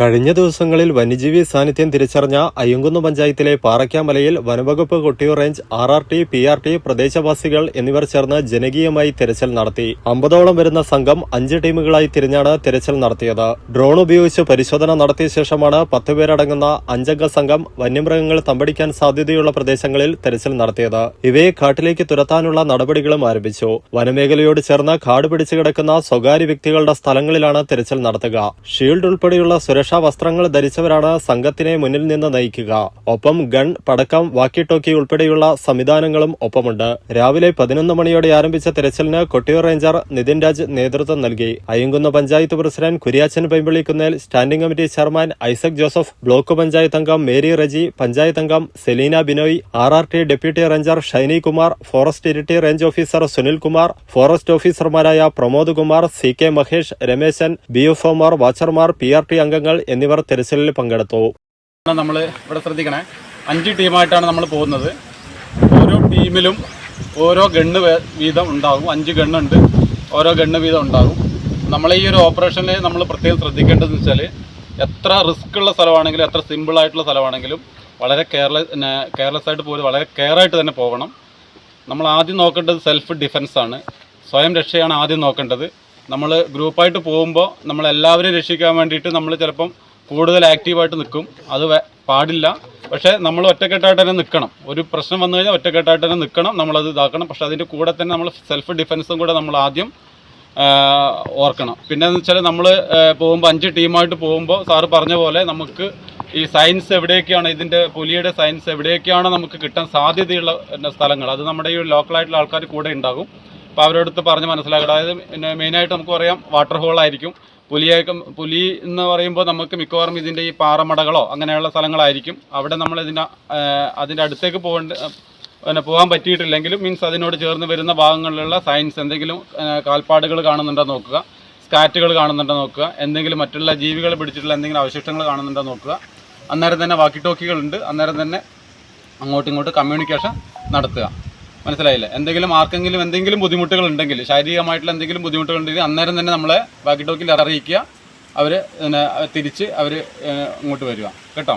കഴിഞ്ഞ ദിവസങ്ങളിൽ വന്യജീവി സാന്നിധ്യം തിരിച്ചറിഞ്ഞ അയ്യങ്കുന്ന് പഞ്ചായത്തിലെ പാറയ്ക്കാമലയിൽ വനവകുപ്പ് Kottiyoor range R R T P R T പ്രദേശവാസികൾ എന്നിവർ ചേർന്ന് ജനകീയമായി തിരച്ചിൽ നടത്തി. അമ്പതോളം വരുന്ന സംഘം അഞ്ച് ടീമുകളായി തിരിഞ്ഞാണ് തിരച്ചിൽ നടത്തിയത്. ഡ്രോൺ ഉപയോഗിച്ച് പരിശോധന നടത്തിയ ശേഷമാണ് പത്ത് പേരടങ്ങുന്ന അഞ്ചംഗ സംഘം വന്യമൃഗങ്ങൾ തമ്പടിക്കാൻ സാധ്യതയുള്ള പ്രദേശങ്ങളിൽ തിരച്ചിൽ നടത്തിയത്. ഇവയെ കാട്ടിലേക്ക് തുരത്താനുള്ള നടപടികളും ആരംഭിച്ചു. വനമേഖലയോട് ചേർന്ന് കാട് പിടിച്ചു കിടക്കുന്ന സ്വകാര്യ വ്യക്തികളുടെ സ്ഥലങ്ങളിലാണ് തിരച്ചിൽ നടത്തുക. ഷീൽഡ് ഉൾപ്പെടെയുള്ള സുരക്ഷാ വസ്ത്രങ്ങൾ ധരിച്ചവരാണ് സംഘത്തിനെ മുന്നിൽ നിന്ന് നയിക്കുക. ഒപ്പം ഗൺ പടക്കം വാക്കി ടോക്കി ഉൾപ്പെടെയുള്ള സംവിധാനങ്ങളും ഒപ്പമുണ്ട്. രാവിലെ പതിനൊന്ന് മണിയോടെ ആരംഭിച്ച തെരച്ചിലിന് കൊട്ടിയൂർ റേഞ്ചർ നിതിൻ രാജ് നേതൃത്വം നൽകി. Ayyankunnu panchayat president Kuriachan Paimpillikunnel standing committee chairman Isaac Joseph block panchayat അംഗം മേരി റജി പഞ്ചായത്ത് അംഗം Selina Binoy R R T deputy ranger Shiny Kumar forest Iritty range officer Sunil Kumar forest ഓഫീസർമാരായ Pramod Kumar C K Mahesh Rameshan B F ഒമാർ വാച്ചർമാർ P R T അംഗങ്ങൾ എന്നിവർ തെരച്ചിലിൽ പങ്കെടുത്തു. നമ്മൾ ഇവിടെ ശ്രദ്ധിക്കണേ. അഞ്ച് ടീമായിട്ടാണ് നമ്മൾ പോകുന്നത്. ഓരോ ടീമിലും ഓരോ ഗണ്ണ് വീതം ഉണ്ടാകും. അഞ്ച് ഗണ്ണുണ്ട്. ഓരോ ഗണ്ണ് വീതം ഉണ്ടാകും. നമ്മൾ ഈ ഒരു ഓപ്പറേഷനിൽ നമ്മൾ പ്രത്യേകം ശ്രദ്ധിക്കേണ്ടതെന്ന് വെച്ചാൽ എത്ര റിസ്ക് ഉള്ള സ്ഥലമാണെങ്കിലും എത്ര സിമ്പിൾ ആയിട്ടുള്ള സ്ഥലമാണെങ്കിലും വളരെ കെയർലെസ് കെയർലെസ് ആയിട്ട് പോലും വളരെ കെയർ ആയിട്ട് തന്നെ പോകണം. നമ്മൾ ആദ്യം നോക്കേണ്ടത് സെൽഫ് ഡിഫെൻസ് ആണ് സ്വയം രക്ഷയാണ് ആദ്യം നോക്കേണ്ടത്. നമ്മൾ ഗ്രൂപ്പായിട്ട് പോകുമ്പോൾ നമ്മളെല്ലാവരെയും രക്ഷിക്കാൻ വേണ്ടിയിട്ട് നമ്മൾ ചിലപ്പം കൂടുതൽ ആക്റ്റീവായിട്ട് നിൽക്കും അത് പാടില്ല. പക്ഷേ നമ്മൾ ഒറ്റക്കെട്ടായിട്ട് തന്നെ നിൽക്കണം ഒരു പ്രശ്നം വന്നു കഴിഞ്ഞാൽ ഒറ്റക്കെട്ടായിട്ട് തന്നെ നിൽക്കണം നമ്മളത് ഇതാക്കണം. പക്ഷേ അതിന്റെ കൂടെ തന്നെ നമ്മൾ സെൽഫ് ഡിഫെൻസും കൂടെ നമ്മൾ ആദ്യം ഓർക്കണം. പിന്നെ എന്ന് വെച്ചാൽ നമ്മൾ പോകുമ്പോൾ അഞ്ച് ടീമായിട്ട് പോകുമ്പോൾ സാറ് പറഞ്ഞ പോലെ നമുക്ക് ഈ സയൻസ് എവിടെയൊക്കെയാണ് ഇതിന്റെ പുലിയുടെ സയൻസ് എവിടെയൊക്കെയാണ് നമുക്ക് കിട്ടാൻ സാധ്യതയുള്ള സ്ഥലങ്ങൾ. അത് നമ്മുടെ ഈ ലോക്കലായിട്ടുള്ള ആൾക്കാർ കൂടെ ഉണ്ടാകും. അപ്പോൾ അവരുടെ അടുത്ത് പറഞ്ഞ് മനസ്സിലാക്കുക അതായത് പിന്നെ മെയിനായിട്ട് നമുക്ക് പറയാം വാട്ടർ ഹോളായിരിക്കും പുലിയൊക്കെ പുലി എന്ന് പറയുമ്പോൾ നമുക്ക് മിക്കവാറും ഇതിന്റെ ഈ പാറമടകളോ അങ്ങനെയുള്ള സ്ഥലങ്ങളായിരിക്കും. അവിടെ നമ്മൾ ഇതിന്റെ അതിന്റെ അടുത്തേക്ക് പോകേണ്ട പിന്നെ പോകാൻ പറ്റിയിട്ടില്ലെങ്കിലും മീൻസ് അതിനോട് ചേർന്ന് വരുന്ന ഭാഗങ്ങളിലുള്ള സയൻസ് എന്തെങ്കിലും കാൽപ്പാടുകൾ കാണുന്നുണ്ടോ നോക്കുക. സ്കാറ്റുകൾ കാണുന്നുണ്ടോ നോക്കുക. എന്തെങ്കിലും മറ്റുള്ള ജീവികൾ പിടിച്ചിട്ടുള്ള എന്തെങ്കിലും അവശിഷ്ടങ്ങൾ കാണുന്നുണ്ടോ നോക്കുക. അന്നേരം തന്നെ വാക്കി ടോക്കികളുണ്ട് അന്നേരം തന്നെ അങ്ങോട്ടും ഇങ്ങോട്ടും കമ്മ്യൂണിക്കേഷൻ നടത്തുക. മനസ്സിലായില്ലേ? എന്തെങ്കിലും ആർക്കെങ്കിലും എന്തെങ്കിലും ബുദ്ധിമുട്ടുകൾ ഉണ്ടെങ്കിൽ ശാരീരികമായിട്ടുള്ള എന്തെങ്കിലും ബുദ്ധിമുട്ടുകൾ ഉണ്ടെങ്കിൽ അന്നേരം തന്നെ നമ്മളെ ബാക്കി ടോക്കിൽ അറിയിക്കുക. അവർ തിരിച്ച് അവർ ഇങ്ങോട്ട് വരിക. കേട്ടോ?